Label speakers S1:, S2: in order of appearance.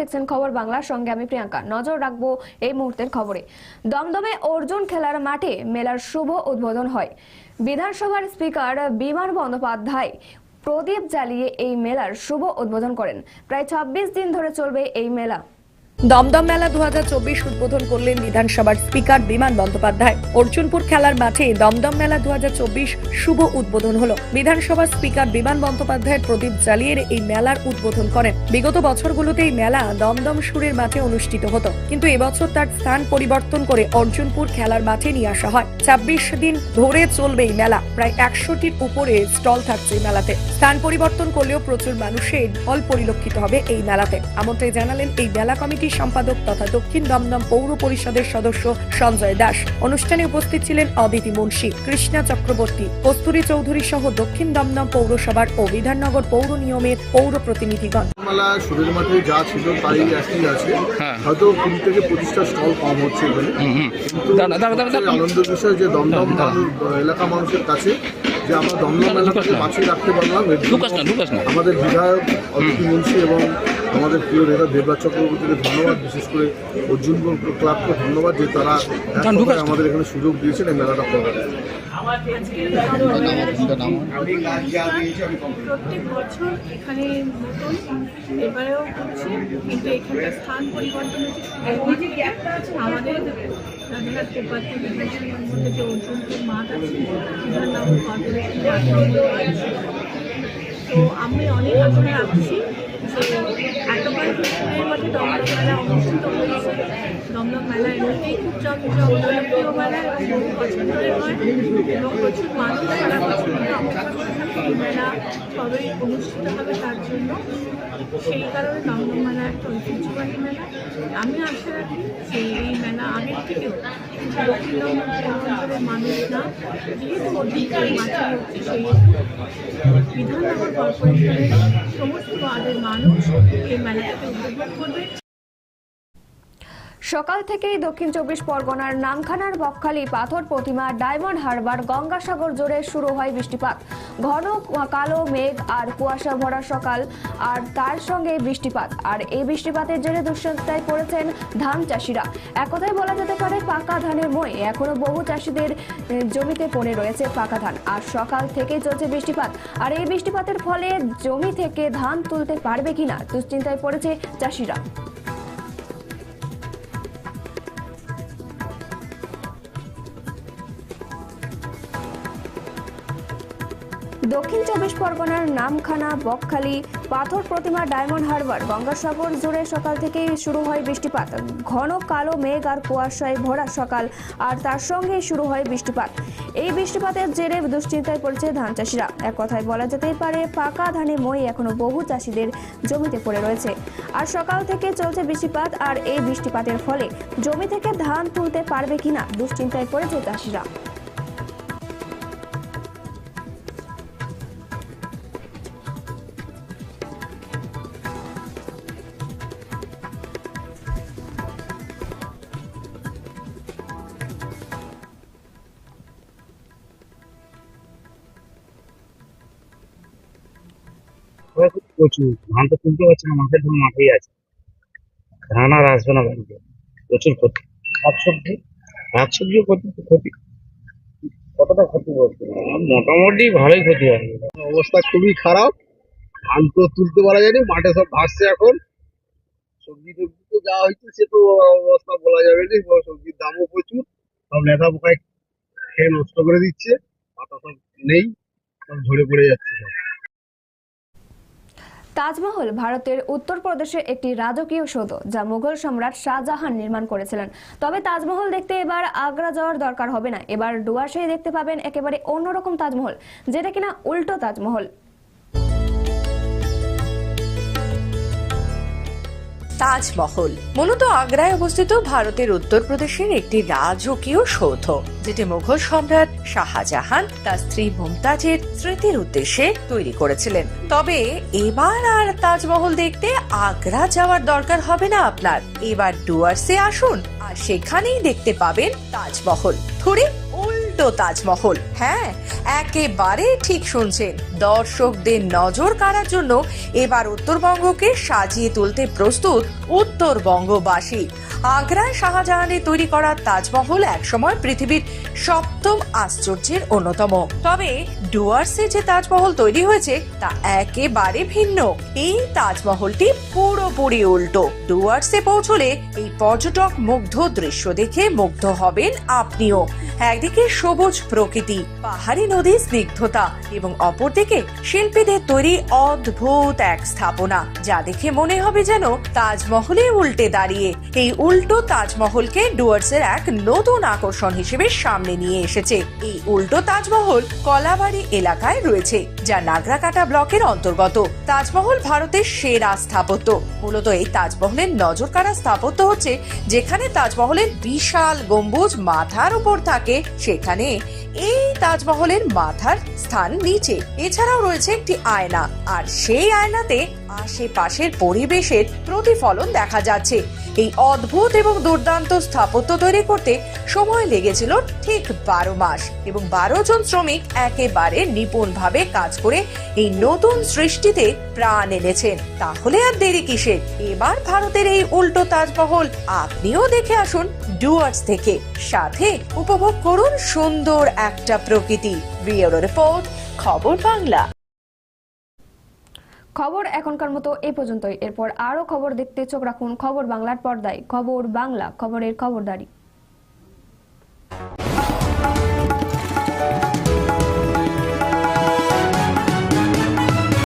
S1: দেখছেন খবর বাংলার সঙ্গে আমি প্রিয়াঙ্কা। নজর রাখব এই মুহূর্তের খবরে। দমদমে অর্জুন খেলার মাঠে মেলার শুভ উদ্বোধন হয়। বিধানসভার স্পিকার বিমান বন্দ্যোপাধ্যায় প্রদীপ জ্বালিয়ে এই মেলার শুভ উদ্বোধন করেন। প্রায় ছাব্বিশ দিন ধরে চলবে এই মেলা।
S2: দমদম মেলা দু হাজার চব্বিশ উদ্বোধন করলেন বিধানসভার স্পিকার বিমান বন্দ্যোপাধ্যায়। অর্জুনপুর খেলার মাঠে দমদম মেলা দু হাজার চব্বিশ শুভ উদ্বোধন হলো। বিধানসভার স্পিকার বিমান বন্দ্যোপাধ্যায়ের প্রদীপ জ্বালিয়ে এই মেলার উদ্বোধন করেন। বিগত বছরগুলোতে এই মেলা দমদম সুরের মাঠে অনুষ্ঠিত হতো। কিন্তু এবছর তার স্থান পরিবর্তন করে অর্জুনপুর খেলার মাঠে নিয়ে আসা হয়। ছাব্বিশ দিন ধরে চলবে এই মেলা। প্রায় একশোটির উপরে স্টল থাকছে এই মেলাতে। স্থান পরিবর্তন করলেও প্রচুর মানুষের ঢল পরিলক্ষিত হবে এই মেলাতে। এমনটাই জানালেন এই মেলা কমিটির সম্পাদক তথা দক্ষিণ দমদম পৌর পরিষদের সদস্য সঞ্জয় দাস অনুষ্ঠানে উপস্থিত ছিলেন অদিতি মুন্সি কৃষ্ণা চক্রবর্তী কস্তুরী চৌধুরী সহ দক্ষিণ দমদম পৌরসভার ও বিধাননগর পৌর নিয়মের পৌর প্রতিনিধিগণ
S3: মেলা সুরের মাঠে যা ছিল তাই একই আছে
S4: হ্যাঁ।
S3: হয়তো কুড়ি থেকে পঁচিশটা স্টল কম হচ্ছে এখানে কিন্তু। আনন্দের বিষয় যে দমদম এলাকা মানুষের কাছে যে আমরা দমদম
S4: না।
S3: বাঁচিয়ে রাখতে পারলাম। আমাদের বিধায়ক অদিতি মুন্সি এবং আমাদের প্রিয় নেতা দেবরাজ চক্রবর্তীকে ধন্যবাদ বিশেষ করে অর্জুন ক্লাবকে ধন্যবাদ যে তারা। আমাদের এখানে সুযোগ দিয়েছেন এই মেলাটা করার
S5: প্রত্যেক বছর এখানে মতন এবারেও করছি কিন্তু এখানকার স্থান পরিবর্তন হচ্ছে এখন থেকে আমাদের রাজারহাট কোপাতে বিধানসভার মধ্যে যে অর্জুনপুর মাঠ আছে বিধাননগর কর্পোরেশন মাঠ তো আমি অনেক আশা রাখছি যে দমদম মেলা মেলা এমনিতেই খুব জনপ্রিয় মেলা এবং বছর হয় এবং প্রচুর মানুষ থাকে এই মেলা কবে অনুষ্ঠিত হবে তার জন্য সেই কারণে দমদম মেলা একটা ঐতিহ্যবাহী মেলা। আমি আশা রাখি যে এই মেলা আগের থেকেও দক্ষিণ পূর্বাঞ্চলের মানুষরা যেহেতু অধিকার মাঠে হচ্ছে সেই বিধাননগর কর্পোরেশনের সমস্ত ওয়ার্ডের মানুষ এই মেলাটাকে উপভোগ করবে।
S1: সকাল থেকেই দক্ষিণ চব্বিশ পরগনার নামখানার বকখালি পাথর প্রতিমা ডায়মন্ড হারবার গঙ্গাসাগর জুড়ে শুরু হয় বৃষ্টিপাত। ঘন কালো মেঘ আর কুয়াশা ভরা সকাল আর তার সঙ্গে বৃষ্টিপাত। আর এই বৃষ্টিপাতের জেরে দুশ্চিন্তায় পড়েছেন ধান চাষিরা। এক কথায় বলা যেতে পারে পাকা ধানের মই এখনও বহু চাষিদের জমিতে পড়ে রয়েছে পাকা ধান। আর সকাল থেকেই চলছে বৃষ্টিপাত। আর এই বৃষ্টিপাতের ফলে জমি থেকে ধান তুলতে পারবে কিনা দুশ্চিন্তায় পড়েছে চাষিরা। দক্ষিণ চব্বিশ পরগনার নামখানা, বকখালি, পাথর প্রতিমা, ডায়মন্ড হারবার, গঙ্গাসাগর জুড়ে সকাল থেকেই শুরু হয় বৃষ্টিপাত। ঘন কালো মেঘ আর কুয়াশায় ভরা সকাল, আর তার সঙ্গে শুরু হয় বৃষ্টিপাত। এই বৃষ্টিপাতের জেরে দুশ্চিন্তায় পড়েছে ধান চাষিরা। এক কথায় বলা যেতেই পারে, পাকা ধানে মই এখনও বহু চাষিদের জমিতে পড়ে রয়েছে। আর সকাল থেকে চলছে বৃষ্টিপাত, আর এই বৃষ্টিপাতের ফলে জমি থেকে ধান তুলতে পারবে কিনা দুশ্চিন্তায় পড়েছে চাষিরা।
S6: প্রচুর। ধান তো তুলতে পারছে না, মাঠের ধান মাঠেই আছে। ধান আর আসবে না বাড়িতে। প্রচুর ক্ষতি। শাকসবজি? শাকসবজিও ক্ষতি ক্ষতি। কতটা ক্ষতি করছে মোটামুটি ভালোই ক্ষতি হবে
S3: অবস্থা খুবই খারাপ। ধান তো তুলতে পারা যায়নি, মাঠে সব ভাসছে এখন। সবজি টবজি তো যা হয়েছে সে তো অবস্থা বলা যাবে না। সবজির দামও প্রচুর। সব লেখা পোকায় খেয়ে নষ্ট করে দিচ্ছে। পাতা সব নেই, সব ঝরে পড়ে যাচ্ছে সব।
S1: তাজমহল ভারতের উত্তরপ্রদেশে একটি রাজকীয় সৌধ, যা মুঘল সম্রাট শাহজাহান নির্মাণ করেছিলেন। তবে তাজমহল দেখতে এবার আগ্রা যাওয়ার দরকার হবে না। এবার ডুয়ার্সেই দেখতে পাবেন একেবারে অন্যরকম তাজমহল, যেটা কিনা উল্টো তাজমহল।
S2: তাজমহল। মূলত আগ্রায় অবস্থিত ভারতের উত্তরপ্রদেশের একটি রাজকীয় সৌধ, যেটি মুঘল সম্রাট শাহজাহান তার স্ত্রী মুমতাজের স্মৃতির উদ্দেশ্যে তৈরি করেছিলেন। তবে এবার আর তাজমহল দেখতে আগ্রা যাওয়ার দরকার হবে না আপনার। এবার ডুয়ার্সে আসুন আর সেখানেই দেখতে পাবেন তাজমহল। থুড়ি উল্টো তাজমহল। হ্যাঁ একেবারে ঠিক শুনছেন। দর্শকদের নজর কাড়ার জন্য এবার উত্তরবঙ্গকে সাজিয়ে তুলতে প্রস্তুত উত্তরবঙ্গবাসী। আগ্রায় শাহজাহানের তৈরি করা তাজমহল একসময় পৃথিবীর সপ্তম আশ্চর্যের অন্যতম। তবে ডুয়ার্সে যে তাজমহল তৈরি হয়েছে, তা একেবারে ভিন্ন। এই তাজমহলটি পুরোপুরি উল্টো। ডুয়ার্সে পৌঁছলে এই পর্যটক মুগ্ধ দৃশ্য দেখে মুগ্ধ হবেন আপনিও। একদিকে সবুজ প্রকৃতি, পাহাড়ি নদীর স্নিগ্ধতা এবং অপরদিকে শিল্পীদের তৈরি অদ্ভুত এক স্থাপনা, যা দেখে মনে হবে যেন তাজমহলে উল্টে দাঁড়িয়ে। এই উল্টো তাজমহলকে ডুয়ার্সের এক নতুন আকর্ষণ হিসেবে সামনে নিয়ে এসেছে। এই উল্টো তাজমহল কলাবাড়ি এলাকায় রয়েছে, যা নাগরাকাটা ব্লকের অন্তর্গত। তাজমহল ভারতের সেরা স্থাপত্য। মূলত এই তাজমহলের নজর কাড়া স্থাপত্য হচ্ছে, যেখানে তাজমহলের বিশাল গম্বুজ মাথার উপর থাকে, সেখানে এই তাজমহলের মাথার স্থান নিচে। এছাড়াও রয়েছে একটি আয়না। আর সেই আয়নাতে আশেপাশের পরিবেশের প্রতিফলন দেখা যাচ্ছে। এই অদ্ভুত এবং দুর্দান্ত স্থাপত্য তৈরি করতে সময় লেগেছিল ঠিক বারো মাস এবং বারো জন শ্রমিক একেবারে নিপুণভাবে কাজ করে এই নতুন সৃষ্টিতে প্রাণ এনেছেন। তাহলে আর দেরি কিসের? এবার ভারতের এই উল্টো তাজমহল আপনিও দেখে আসুন ডুয়ার্স থেকে। সাথে উপভোগ করুন সুন্দর একটা প্রকৃতি। ব্যুরো রিপোর্ট, খবর বাংলা।
S1: খবর এখনকার মতো এ পর্যন্তই। এরপর আরও খবর দেখতে চোখ রাখুন খবর বাংলার পর্দায়। খবর বাংলা, খবরের খবরদারি।